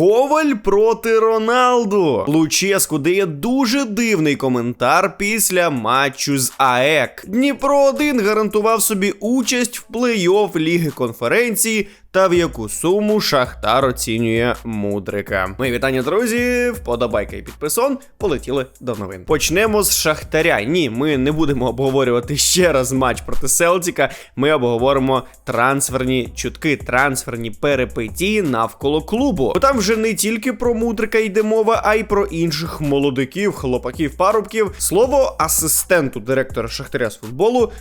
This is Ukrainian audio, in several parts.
Коваль проти Роналду. Луческу дає дуже дивний коментар після матчу з АЕК. Дніпро 1 гарантував собі участь в плей-офф Ліги конференції. Та в яку суму Шахтар оцінює мудрика. Мої вітання, друзі! Вподобайка і підписон. Полетіли до новин. Почнемо з Шахтаря. Ні, ми не будемо обговорювати ще раз матч проти Селтіка. Ми обговоримо трансферні чутки, трансферні перепитії навколо клубу. Бо там вже не тільки про мудрика йде мова, а й про інших молодиків, хлопаків, парубків. Слово асистенту директора Шахтаря з футболу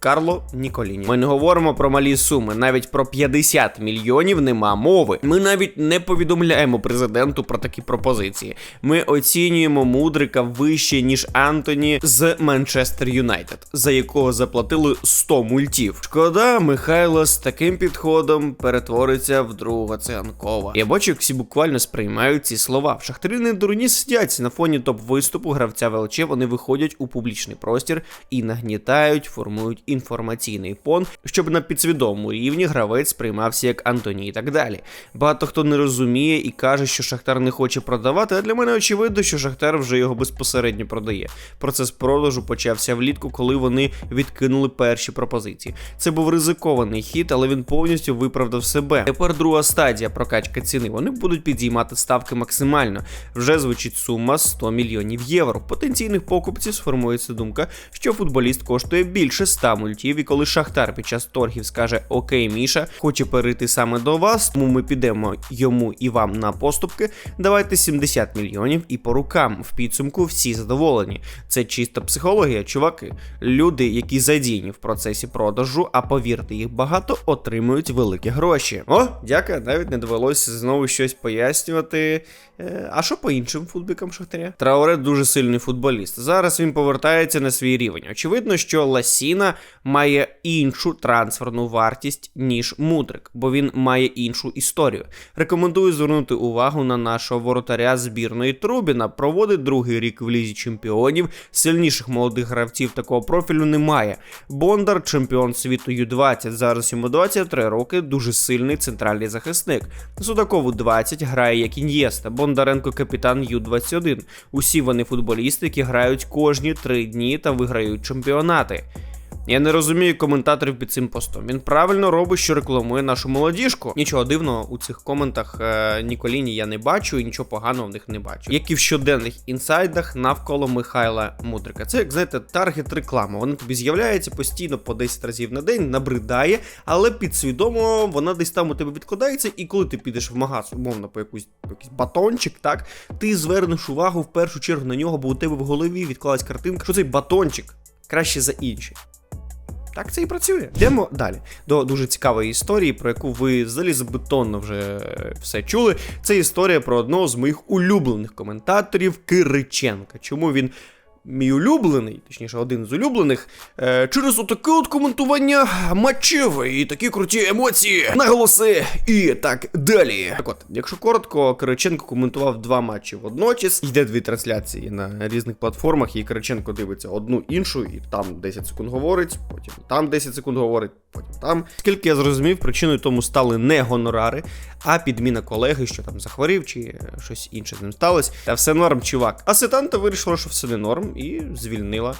Карло Ніколіні. Ми не говоримо про малі суми, навіть про 50 мільйонів нема мови. Ми навіть не повідомляємо президенту про такі пропозиції. Ми оцінюємо мудрика вище ніж Антоні з Манчестер Юнайтед, за якого заплатили 100 мультів. Шкода, Михайло з таким підходом перетвориться в друга Цианкова. Я бачу, як всі буквально сприймають ці слова. В шахтарі не дурні сидять на фоні топ виступу гравця ВЛЧ. Вони виходять у публічний простір і нагнітають, формують інформаційний фон, щоб на підсвідомому рівні гравець сприймався як Антоні і так далі. Багато хто не розуміє і каже, що Шахтар не хоче продавати, а для мене очевидно, що Шахтар вже його безпосередньо продає. Процес продажу почався влітку, коли вони відкинули перші пропозиції. Це був ризикований хід, але він повністю виправдав себе. Тепер друга стадія прокачка ціни. Вони будуть підіймати ставки максимально. Вже звучить сума 100 мільйонів євро. Потенційних покупців сформується думка, що футболіст коштує більше 100 мультів. І коли Шахтар під час торгів скаже Окей, Міша, хоче перейти саме до вас, тому ми підемо йому і вам на поступки. Давайте 70 мільйонів і по рукам. В підсумку всі задоволені. Це чиста психологія, чуваки. Люди, які задіяні в процесі продажу, а повірте, їх багато отримують великі гроші. О, дякую, навіть не довелося знову щось пояснювати. Е, А що по іншим футбікам Шахтаря? Трауре дуже сильний футболіст. Зараз він повертається на свій рівень. Очевидно, що Ласіна має іншу трансферну вартість, ніж Мудрик, бо він має іншу історію. Рекомендую звернути увагу на нашого воротаря збірної Трубіна. Проводить другий рік в лізі чемпіонів. Сильніших молодих гравців такого профілю немає. Бондар, чемпіон світу Ю-20. Зараз йому 23 роки. Дуже сильний центральний захисник. Судакову 20 грає як ін'єста. Бондаренко капітан Ю-21. Усі вони футболісти, які грають кожні три дні та виграють чемпіонати. Я не розумію коментаторів під цим постом. Він правильно робить, що рекламує нашу молодіжку. Нічого дивного у цих коментах е, Ніколіні я не бачу і нічого поганого в них не бачу. Як і в щоденних інсайдах навколо Михайла Мудрика. Це як знаєте, таргет реклама. Вона тобі з'являється постійно по 10 разів на день, набридає, але підсвідомо вона десь там у тебе відкладається, і коли ти підеш в магаз, умовно, по якусь якийсь батончик, так ти звернеш увагу в першу чергу на нього, бо у тебе в голові відклалась картинка, що цей батончик краще за інший. Так це і працює. Йдемо далі до дуже цікавої історії, про яку ви залізобетонно вже все чули. Це історія про одного з моїх улюблених коментаторів Кириченка. Чому він мій улюблений, точніше, один з улюблених, е, через отаке от коментування матчів і такі круті емоції, наголоси і так далі. Так от, якщо коротко, Кириченко коментував два матчі водночас. Йде дві трансляції на різних платформах, і Кириченко дивиться одну іншу, і там 10 секунд говорить, потім там 10 секунд говорить, потім там. Скільки я зрозумів, причиною тому стали не гонорари, а підміна колеги, що там захворів, чи е, щось інше з ним сталося. Та все норм, чувак. А вирішила, що все не норм, і звільнила.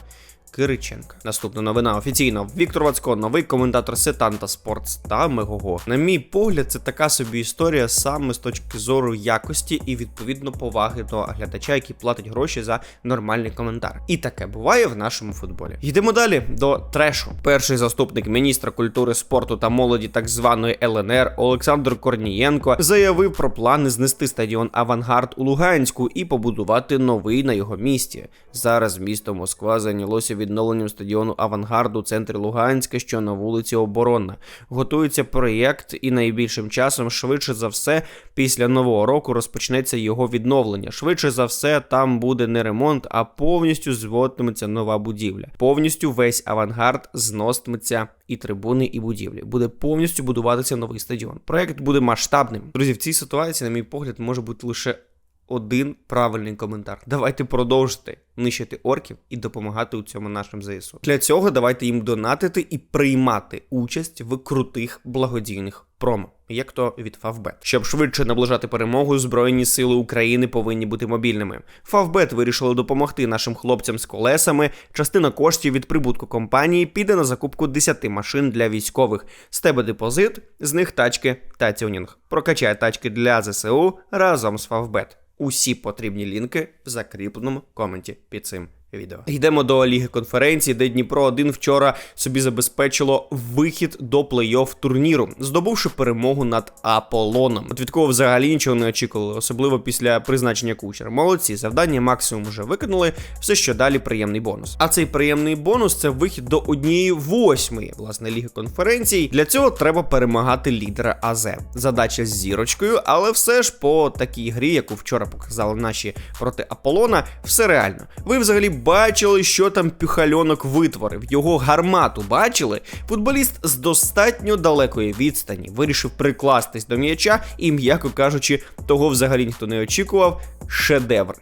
Кириченка. Наступна новина офіційно. Віктор Вацько, новий коментатор Сетанта Спортс та Мегого. На мій погляд, це така собі історія саме з точки зору якості і відповідно поваги до глядача, який платить гроші за нормальний коментар. І таке буває в нашому футболі. Йдемо далі до трешу. Перший заступник міністра культури, спорту та молоді так званої ЛНР Олександр Корнієнко заявив про плани знести стадіон Авангард у Луганську і побудувати новий на його місці. Зараз місто Москва зайнялося відновленням стадіону Авангарду у центрі Луганська, що на вулиці Оборонна. Готується проєкт, і найбільшим часом, швидше за все, після нового року розпочнеться його відновлення. Швидше за все, там буде не ремонт, а повністю зводитиметься нова будівля. Повністю весь авангард зноситиметься і трибуни, і будівлі. Буде повністю будуватися новий стадіон. Проєкт буде масштабним. Друзі, в цій ситуації, на мій погляд, може бути лише один правильний коментар. Давайте продовжити нищити орків і допомагати у цьому нашим ЗСУ. Для цього давайте їм донатити і приймати участь в крутих благодійних промо. Як то від Фавбет. Щоб швидше наближати перемогу, Збройні сили України повинні бути мобільними. Фавбет вирішили допомогти нашим хлопцям з колесами. Частина коштів від прибутку компанії піде на закупку 10 машин для військових. З тебе депозит, з них тачки та тюнінг. Прокачай тачки для ЗСУ разом з Фавбет. Усі потрібні лінки в закріпленому коменті під цим відео. Йдемо до Ліги конференції, де Дніпро 1 вчора собі забезпечило вихід до плей-офф турніру, здобувши перемогу над Аполлоном. От від кого взагалі нічого не очікували, особливо після призначення кучера. Молодці, завдання максимум вже виконали. Все що далі приємний бонус. А цей приємний бонус це вихід до однієї восьмої власне ліги конференцій. Для цього треба перемагати лідера АЗ. Задача з зірочкою, але все ж по такій грі, яку вчора показали наші проти Аполлона, все реально. Ви взагалі бачили, що там пюхальонок витворив. Його гармату бачили. Футболіст з достатньо далекої відстані вирішив прикластись до м'яча і, м'яко кажучи, того взагалі ніхто не очікував. Шедевр.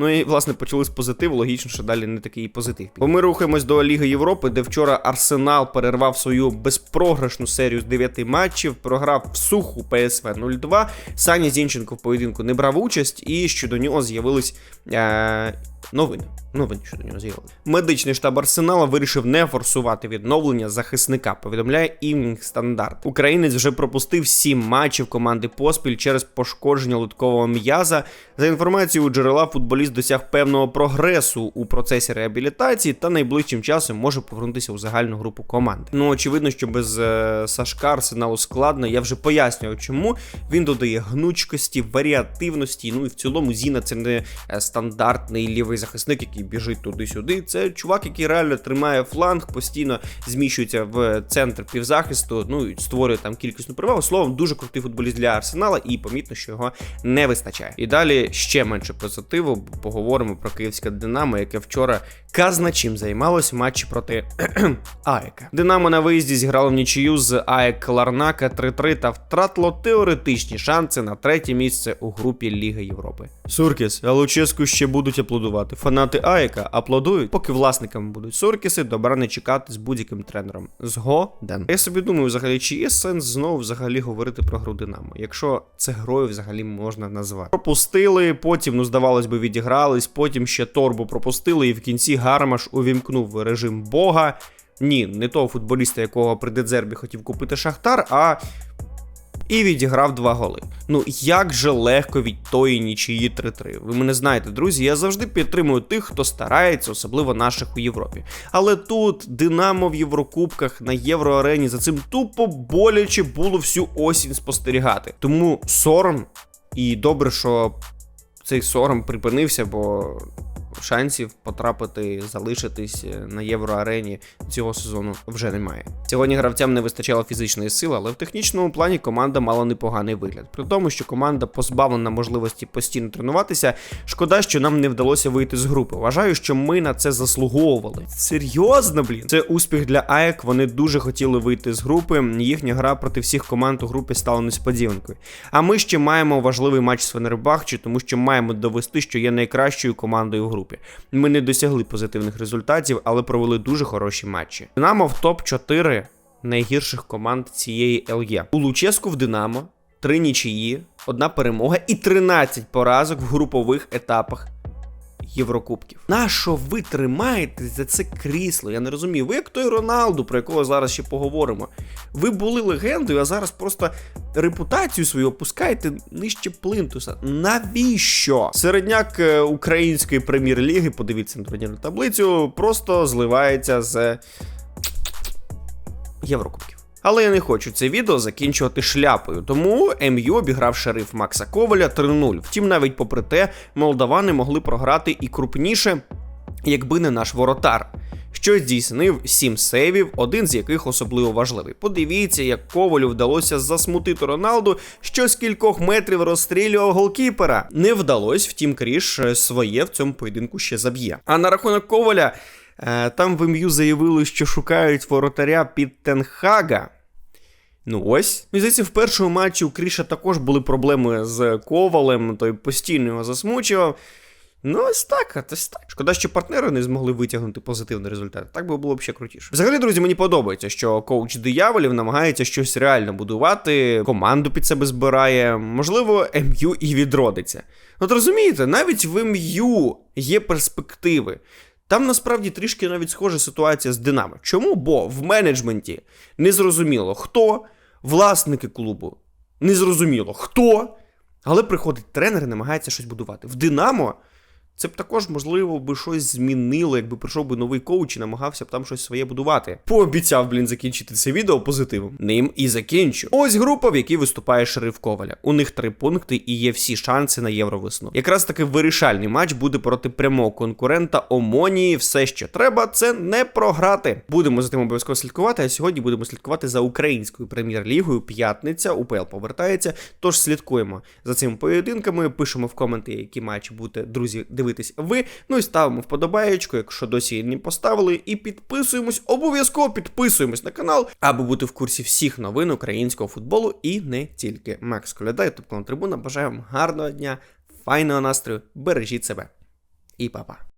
Ну і власне почали з позитиву. Логічно, що далі не такий позитив. Бо ми рухаємось до Ліги Європи, де вчора Арсенал перервав свою безпрограшну серію з 9 матчів, програв в суху ПСВ 0-2. Саня Зінченко в поєдинку не брав участь, і щодо нього з'явились е- новини. Новини щодо нього з'явились. Медичний штаб Арсенала вирішив не форсувати відновлення захисника. Повідомляє Івнінг Стандарт. Українець вже пропустив 7 матчів команди поспіль через пошкодження литкового м'яза. За інформацією джерела, футболіст досяг певного прогресу у процесі реабілітації та найближчим часом може повернутися у загальну групу команди. Ну очевидно, що без е, Сашка Арсеналу складно. Я вже пояснював, чому він додає гнучкості, варіативності. Ну і в цілому Зіна це не е, стандартний лівий захисник, який біжить туди-сюди. Це чувак, який реально тримає фланг, постійно зміщується в центр півзахисту. Ну і створює там кількісну перевагу. Словом, дуже крутий футболіст для Арсенала, і помітно, що його не вистачає. І далі ще менше позитиву. Поговоримо про київське Динамо, яке вчора казна чим займалось в матчі проти АЕКа. Динамо на виїзді зіграло в нічию з АЕК Ларнака 3-3 та втратило теоретичні шанси на третє місце у групі Ліги Європи. Суркіс, а ще будуть аплодувати. Фанати АЕКа аплодують, поки власниками будуть Суркіси, добра не чекати з будь-яким тренером. Згоден. Я собі думаю, взагалі, чи є сенс знову взагалі говорити про гру Динамо, якщо це грою взагалі можна назвати. Пропустили, потім, ну здавалось би, відігрались, потім ще торбу пропустили, і в кінці Гармаш увімкнув режим Бога. Ні, не того футболіста, якого при Дедзербі хотів купити Шахтар, а. І відіграв два голи. Ну як же легко від тої нічиї 3-3. Ви мене знаєте, друзі. Я завжди підтримую тих, хто старається, особливо наших у Європі. Але тут Динамо в Єврокубках на Євроарені за цим тупо боляче було всю осінь спостерігати. Тому сором, і добре, що цей сором припинився, бо шансів потрапити, залишитись на євроарені цього сезону вже немає. Сьогодні гравцям не вистачало фізичної сили, але в технічному плані команда мала непоганий вигляд. При тому, що команда позбавлена можливості постійно тренуватися, шкода, що нам не вдалося вийти з групи. Вважаю, що ми на це заслуговували. Серйозно, блін, це успіх для АЕК. Вони дуже хотіли вийти з групи. Їхня гра проти всіх команд у групі стала несподіванкою. А ми ще маємо важливий матч з Фенербахчі, тому що маємо довести, що є найкращою командою в групі. Ми не досягли позитивних результатів, але провели дуже хороші матчі. Динамо в топ-4 найгірших команд цієї ЛЄ. У Луческу в Динамо три нічиї, одна перемога і 13 поразок в групових етапах. Єврокубків. Нащо ви тримаєтесь за це крісло? Я не розумію. Ви як той Роналду, про якого зараз ще поговоримо. Ви були легендою, а зараз просто репутацію свою опускаєте нижче плинтуса. Навіщо? Середняк е, української прем'єр-ліги, подивіться на турнірну таблицю, просто зливається з Єврокубків. Але я не хочу це відео закінчувати шляпою, тому МЮ обіграв шериф Макса Коваля 3-0. Втім, навіть попри те, молдавани могли програти і крупніше, якби не наш воротар. Що здійснив сім сейвів, один з яких особливо важливий. Подивіться, як Ковалю вдалося засмутити Роналду, що з кількох метрів розстрілював голкіпера. Не вдалося, втім, Кріш своє в цьому поєдинку ще заб'є. А на рахунок Коваля. Е, Там в МЮ заявили, що шукають воротаря під Тенхага. Ну ось. Мені здається, в першому матчі у Кріша також були проблеми з Ковалем, той постійно його засмучував. Ну, ось так, ось так. Шкода, що партнери не змогли витягнути позитивний результат. Так би було б ще крутіше. Взагалі, друзі, мені подобається, що коуч дияволів намагається щось реально будувати, команду під себе збирає. Можливо, МЮ і відродиться. От розумієте, навіть в МЮ є перспективи. Там насправді трішки навіть схожа ситуація з Динамо. Чому? Бо в менеджменті незрозуміло хто, власники клубу не зрозуміло хто, але приходить тренер і намагається щось будувати. В Динамо це б також, можливо, би щось змінило, якби прийшов би новий коуч і намагався б там щось своє будувати. Пообіцяв, блін, закінчити це відео позитивом. Ним і закінчу. Ось група, в якій виступає Шериф Коваля. У них три пункти і є всі шанси на євровесну. Якраз таки вирішальний матч буде проти прямого конкурента Омонії. Все, що треба, це не програти. Будемо за тим обов'язково слідкувати. А сьогодні будемо слідкувати за українською прем'єр-лігою. П'ятниця, УПЛ повертається. Тож слідкуємо за цими поєдинками. Пишемо в коменти, які матчі будете, друзі, дивитись ви. Ну і ставимо вподобаєчку, якщо досі її не поставили. І підписуємось, обов'язково підписуємось на канал, аби бути в курсі всіх новин українського футболу і не тільки. Макс Коляда, тобто Трибуна. Бажаю вам гарного дня, файного настрою, бережіть себе і па-па.